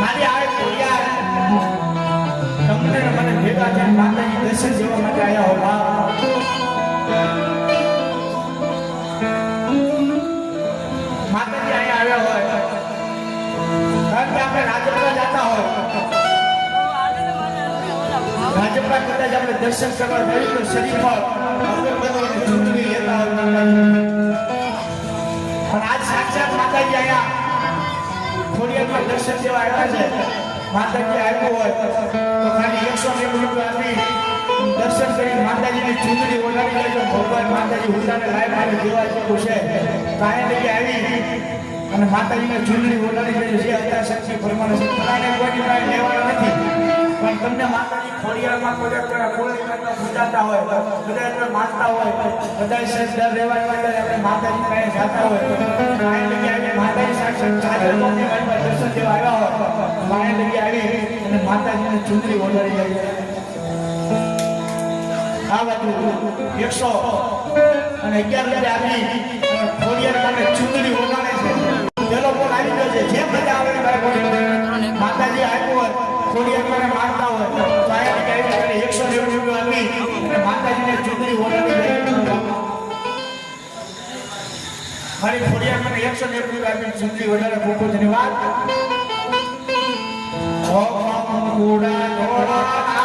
મારી આ ફરિયાદ તમને મને ભેગા થઈને માતાજી દર્શન જેવા માટે આવ્યા હો બાપ માતાજી અહીંયા આવ્યા હોય. કારણ કે આપણે રાજપરા જતા હોય. રાજપરા કદાચ આપણે દર્શન કરવા જઈએ તો લેતા હોય પણ આજ સાક્ષાત માતાજી આવ્યા જેવા આવ્યા છે. માતાજી આવ્યું હોય એકસો નેવું રૂપિયા આપી દર્શન કરી માતાજીની ચૂંટણી ઓઢાડી લેજો. માતાજી ઉતારે લાય, મારે જેવા જેવું છે. કાંઈ આવી. અને માતાજીને ચૂંટણી ઓઢાડી લેજો. જે અત્યારે શક્તિ પ્રમાણે છે તમને માતાજી ખોડિયારમાં કોઈ કોઈ પૂજાતા હોય બધા એટલે માનતા હોય બધા શ્રદ્ધા રહેવા માટે આપણે માતાજી પાસે જાતા હોય. આવી માતાજી સાક્ષાત ચાદર મારી પાસે દર્શન જેવા આવ્યા હોય કાંઈ લઈ આવી અને માતાજીને ચૂંટણી ઓઢાડી જાય આ બાજુ એકસો અને અગિયાર રૂપિયા આપી ખોડિયાર માટે ચૂંટણી ઓઢાડે છે. પેલો કોણ આવી ગયો છે મારી ખોડિયાર મને એકસો નેવું રૂપિયા આપી ચૂંટણી ઓઢાડે ખૂબ ખૂબ ધન્યવાદ ઓ કંકુડા ધોળા